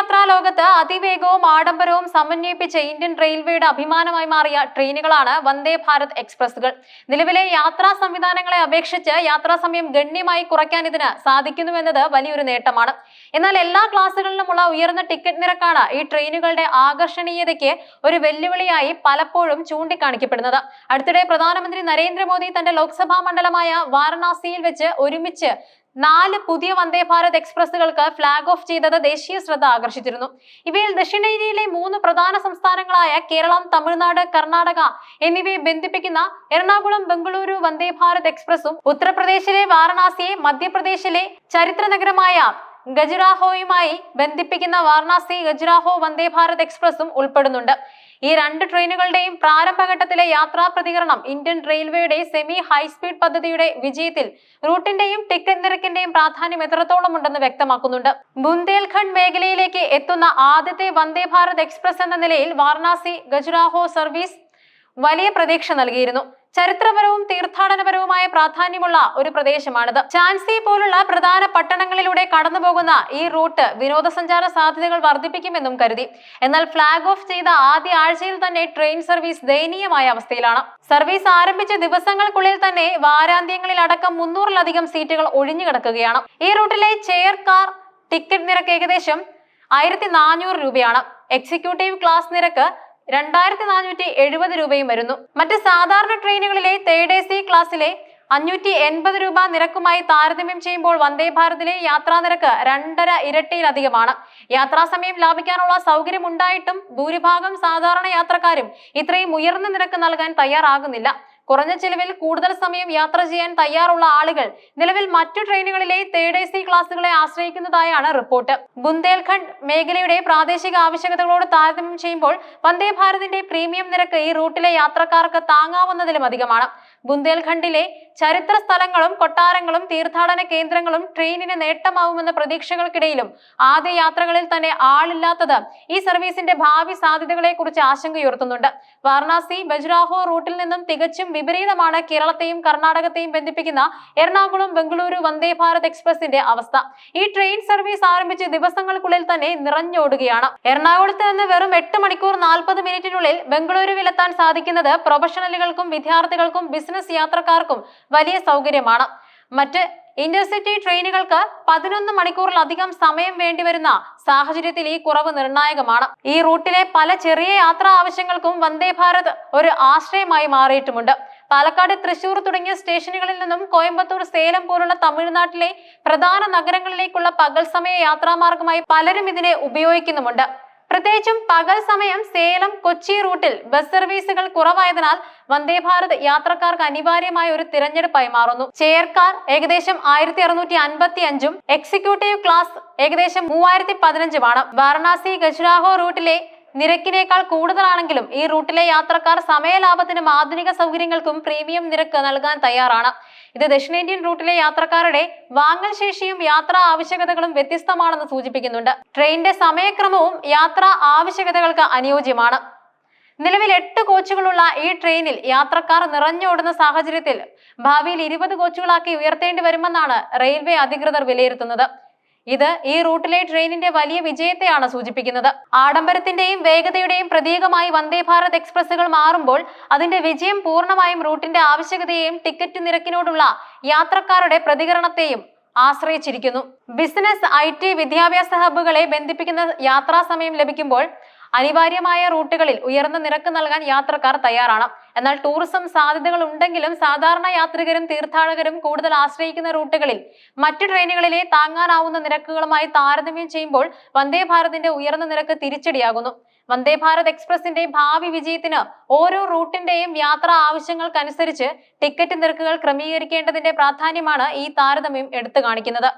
യാത്രാ ലോകത്ത് അതിവേഗവും ആഡംബരവും സമന്വയിപ്പിച്ച ഇന്ത്യൻ റെയിൽവേയുടെ അഭിമാനമായി മാറിയ ട്രെയിനുകളാണ് വന്ദേ ഭാരത് എക്സ്പ്രസുകൾ നിലവിലെ യാത്രാ സംവിധാനങ്ങളെ അപേക്ഷിച്ച് യാത്രാ സമയം ഗണ്യമായി കുറയ്ക്കാൻ ഇതിന് സാധിക്കുന്നുവെന്നത് വലിയൊരു നേട്ടമാണ്. എന്നാൽ എല്ലാ ക്ലാസുകളിലുമുള്ള ഉയർന്ന ടിക്കറ്റ് നിരക്കാണ് ഈ ട്രെയിനുകളുടെ ആകർഷണീയതയ്ക്ക് ഒരു വെല്ലുവിളിയായി പലപ്പോഴും ചൂണ്ടിക്കാണിക്കപ്പെടുന്നത്. അടുത്തിടെ പ്രധാനമന്ത്രി നരേന്ദ്രമോദി തന്റെ ലോക്സഭാ മണ്ഡലമായ വാരണാസിയിൽ വെച്ച് ഒരുമിച്ച് നാല് പുതിയ വന്ദേ ഭാരത് എക്സ്പ്രസുകൾക്ക് ഫ്ളാഗ് ഓഫ് ചെയ്തത് ദേശീയ ശ്രദ്ധ ആകർഷിച്ചിരുന്നു. ഇവയിൽ ദക്ഷിണേന്ത്യയിലെ മൂന്ന് പ്രധാന സംസ്ഥാനങ്ങളായ കേരളം തമിഴ്നാട് കർണാടക എന്നിവയെ ബന്ധിപ്പിക്കുന്ന എറണാകുളം ബംഗളൂരു വന്ദേ ഭാരത് എക്സ്പ്രസും ഉത്തർപ്രദേശിലെ വാരണാസിയെ മധ്യപ്രദേശിലെ ചരിത്ര നഗരമായ ഗജുരാഹോയുമായി ബന്ധിപ്പിക്കുന്ന വാരണാസി ഗജുരാഹോ വന്ദേ ഭാരത് എക്സ്പ്രസും ഉൾപ്പെടുന്നുണ്ട്. ഈ രണ്ട് ട്രെയിനുകളുടെയും പ്രാരംഭഘട്ടത്തിലെ യാത്രാ പ്രതികരണം ഇന്ത്യൻ റെയിൽവേയുടെ സെമി ഹൈസ്പീഡ് പദ്ധതിയുടെ വിജയത്തിൽ റൂട്ടിന്റെയും ടിക്കറ്റ് നിരക്കിന്റെയും പ്രാധാന്യം എത്രത്തോളം ഉണ്ടെന്ന് വ്യക്തമാക്കുന്നുണ്ട്. ബുന്ദേൽഖണ്ഡ് മേഖലയിലേക്ക് എത്തുന്ന ആദ്യത്തെ വന്ദേ ഭാരത് എക്സ്പ്രസ് എന്ന നിലയിൽ വാരണാസി ഗജുരാഹോ സർവീസ് വലിയ പ്രതീക്ഷ നൽകിയിരുന്നു. ചരിത്രപരവും തീർത്ഥാടനപരവുമായ പ്രാധാന്യമുള്ള ഒരു പ്രദേശമാണിത്. ചാൻസി പോലുള്ള പ്രധാന പട്ടണങ്ങളിലൂടെ കടന്നുപോകുന്ന ഈ റൂട്ട് വിനോദസഞ്ചാര സാധ്യതകൾ വർദ്ധിപ്പിക്കുമെന്നും കരുതി. എന്നാൽ ഫ്ളാഗ് ഓഫ് ചെയ്ത ആദ്യ ആഴ്ചയിൽ തന്നെ ട്രെയിൻ സർവീസ് ദയനീയമായ അവസ്ഥയിലാണ്. സർവീസ് ആരംഭിച്ച ദിവസങ്ങൾക്കുള്ളിൽ തന്നെ വാരാന്ത്യങ്ങളിൽ അടക്കം മുന്നൂറിലധികം സീറ്റുകൾ ഒഴിഞ്ഞു കിടക്കുകയാണ്. ഈ റൂട്ടിലെ ചെയർ കാർ ടിക്കറ്റ് നിരക്ക് ഏകദേശം ആയിരത്തി നാനൂറ് രൂപയാണ്. എക്സിക്യൂട്ടീവ് ക്ലാസ് നിരക്ക് രണ്ടായിരത്തി നാനൂറ്റി എഴുപത് രൂപയും വരുന്നു. മറ്റ് സാധാരണ ട്രെയിനുകളിലെ തേർഡ് എ സി ക്ലാസ്സിലെ അഞ്ഞൂറ്റി എൺപത് രൂപ നിരക്കുമായി താരതമ്യം ചെയ്യുമ്പോൾ വന്ദേ ഭാരതിലെ യാത്രാ നിരക്ക് രണ്ടര ഇരട്ടിയിലധികമാണ്. യാത്രാസമയം ലാഭിക്കാനുള്ള സൗകര്യം ഉണ്ടായിട്ടും ഭൂരിഭാഗം സാധാരണ യാത്രക്കാരും ഇത്രയും ഉയർന്ന നിരക്ക് നൽകാൻ തയ്യാറാകുന്നില്ല. കുറഞ്ഞ ചിലവിൽ കൂടുതൽ സമയം യാത്ര ചെയ്യാൻ തയ്യാറുള്ള ആളുകൾ നിലവിൽ മറ്റു ട്രെയിനുകളിലെ തേർഡ് എ സി ക്ലാസുകളെ ആശ്രയിക്കുന്നതായാണ് റിപ്പോർട്ട്. ബുന്ദേൽഖണ്ഡ് മേഖലയുടെ പ്രാദേശിക ആവശ്യകതകളോട് താരതമ്യം ചെയ്യുമ്പോൾ വന്ദേ ഭാരതിന്റെ പ്രീമിയം നിരക്ക് ഈ റൂട്ടിലെ യാത്രക്കാർക്ക് താങ്ങാവുന്നതിലും അധികമാണ്. ബുന്ദേൽഖണ്ഡിലെ ചരിത്ര സ്ഥലങ്ങളും കൊട്ടാരങ്ങളും തീർത്ഥാടന കേന്ദ്രങ്ങളും ട്രെയിനിന് നേട്ടമാവുമെന്ന പ്രതീക്ഷകൾക്കിടയിലും ആദ്യ യാത്രകളിൽ തന്നെ ആളില്ലാത്തത് ഈ സർവീസിന്റെ ഭാവി സാധ്യതകളെ കുറിച്ച് ആശങ്കയുയർത്തുന്നുണ്ട്. വാരണാസി ബജ്രാഹോ റൂട്ടിൽ നിന്നും തികച്ചും വിപരീതമാണ് കേരളത്തെയും കർണാടകത്തെയും ബന്ധിപ്പിക്കുന്ന എറണാകുളം ബംഗളൂരു വന്ദേ ഭാരത് എക്സ്പ്രസിന്റെ അവസ്ഥ. ഈ ട്രെയിൻ സർവീസ് ആരംഭിച്ച് ദിവസങ്ങൾക്കുള്ളിൽ തന്നെ നിറഞ്ഞോടുകയാണ്. എറണാകുളത്ത് നിന്ന് വെറും എട്ട് മണിക്കൂർ നാൽപ്പത് മിനിറ്റിനുള്ളിൽ ബംഗളൂരുവിലെത്താൻ സാധിക്കുന്നത് പ്രൊഫഷണലുകൾക്കും വിദ്യാർത്ഥികൾക്കും ബിസിനസ് യാത്രക്കാർക്കും വലിയ സൗകര്യമാണ്. മറ്റ് ഇന്റർസിറ്റി ട്രെയിനുകൾക്ക് പതിനൊന്ന് മണിക്കൂറിലധികം സമയം വേണ്ടിവരുന്ന സാഹചര്യത്തിൽ ഈ കുറവ് നിർണായകമാണ്. ഈ റൂട്ടിലെ പല ചെറിയ യാത്രാ ആവശ്യങ്ങൾക്കും വന്ദേ ഭാരത് ഒരു ആശ്രയമായി മാറിയിട്ടുമുണ്ട്. പാലക്കാട് തൃശൂർ തുടങ്ങിയ സ്റ്റേഷനുകളിൽ നിന്നും കോയമ്പത്തൂർ സേലം പോലുള്ള തമിഴ്നാട്ടിലെ പ്രധാന നഗരങ്ങളിലേക്കുള്ള പകൽ സമയ യാത്രാമാർഗമായി പലരും ഇതിനെ ഉപയോഗിക്കുന്നുമുണ്ട്. പ്രത്യേകിച്ചും പകൽ സമയം സേലം കൊച്ചി റൂട്ടിൽ ബസ് സർവീസുകൾ കുറവായതിനാൽ വന്ദേ ഭാരത് യാത്രക്കാർക്ക് അനിവാര്യമായ ഒരു തിരഞ്ഞെടുപ്പായി മാറുന്നു. ചെയർ കാർ ഏകദേശം ആയിരത്തി അറുന്നൂറ്റി അൻപത്തി അഞ്ചും എക്സിക്യൂട്ടീവ് ക്ലാസ് ഏകദേശം മൂവായിരത്തി പതിനഞ്ചുമാണ് വാരണാസി ഖജുരാഹോ റൂട്ടിലെ നിരക്കിനേക്കാൾ കൂടുതലാണെങ്കിലും ഈ റൂട്ടിലെ യാത്രക്കാർ സമയലാഭത്തിനും ആധുനിക സൗകര്യങ്ങൾക്കും പ്രീമിയം നിരക്ക് നൽകാൻ തയ്യാറാണ്. ഇത് ദക്ഷിണേന്ത്യൻ റൂട്ടിലെ യാത്രക്കാരുടെ വാങ്ങൽ ശേഷിയും യാത്രാ ആവശ്യകതകളും വ്യത്യസ്തമാണെന്ന് സൂചിപ്പിക്കുന്നുണ്ട്. ട്രെയിനിന്റെ സമയക്രമവും യാത്രാ ആവശ്യകതകൾക്ക് അനുയോജ്യമാണ്. നിലവിൽ എട്ട് കോച്ചുകളുള്ള ഈ ട്രെയിനിൽ യാത്രക്കാർ നിറഞ്ഞോടുന്ന സാഹചര്യത്തിൽ ഭാവിയിൽ ഇരുപത് കോച്ചുകളാക്കി ഉയർത്തേണ്ടി വരുമെന്നാണ് റെയിൽവേ അധികൃതർ വിലയിരുത്തുന്നത്. ഇത് ഈ റൂട്ടിലെ ട്രെയിനിന്റെ വലിയ വിജയത്തെയാണ് സൂചിപ്പിക്കുന്നത്. ആഡംബരത്തിന്റെയും വേഗതയുടെയും പ്രതീകമായി വന്ദേ ഭാരത് എക്സ്പ്രസുകൾ മാറുമ്പോൾ അതിന്റെ വിജയം പൂർണമായും റൂട്ടിന്റെ ആവശ്യകതയെയും ടിക്കറ്റ് നിരക്കിനോടുള്ള യാത്രക്കാരുടെ പ്രതികരണത്തെയും ആശ്രയിച്ചിരിക്കുന്നു. ബിസിനസ് ഐ ടി വിദ്യാഭ്യാസ ഹബ്ബുകളെ ബന്ധിപ്പിക്കുന്ന യാത്രാ സമയം ലഭിക്കുമ്പോൾ അനിവാര്യമായ റൂട്ടുകളിൽ ഉയർന്ന നിരക്ക് നൽകാൻ യാത്രക്കാർ തയ്യാറാണ്. എന്നാൽ ടൂറിസം സാധ്യതകൾ ഉണ്ടെങ്കിലും സാധാരണ യാത്രികരും തീർത്ഥാടകരും കൂടുതൽ ആശ്രയിക്കുന്ന റൂട്ടുകളിൽ മറ്റ് ട്രെയിനുകളിലെ താങ്ങാനാവുന്ന നിരക്കുകളുമായി താരതമ്യം ചെയ്യുമ്പോൾ വന്ദേ ഭാരതിന്റെ ഉയർന്ന നിരക്ക് തിരിച്ചടിയാകുന്നു. വന്ദേ ഭാരത് എക്സ്പ്രസിന്റെ ഭാവി വിജയത്തിന് ഓരോ റൂട്ടിന്റെയും യാത്രാ ആവശ്യങ്ങൾക്കനുസരിച്ച് ടിക്കറ്റ് നിരക്കുകൾ ക്രമീകരിക്കേണ്ടതിന്റെ പ്രാധാന്യമാണ് ഈ താരതമ്യം എടുത്തു കാണിക്കുന്നത്.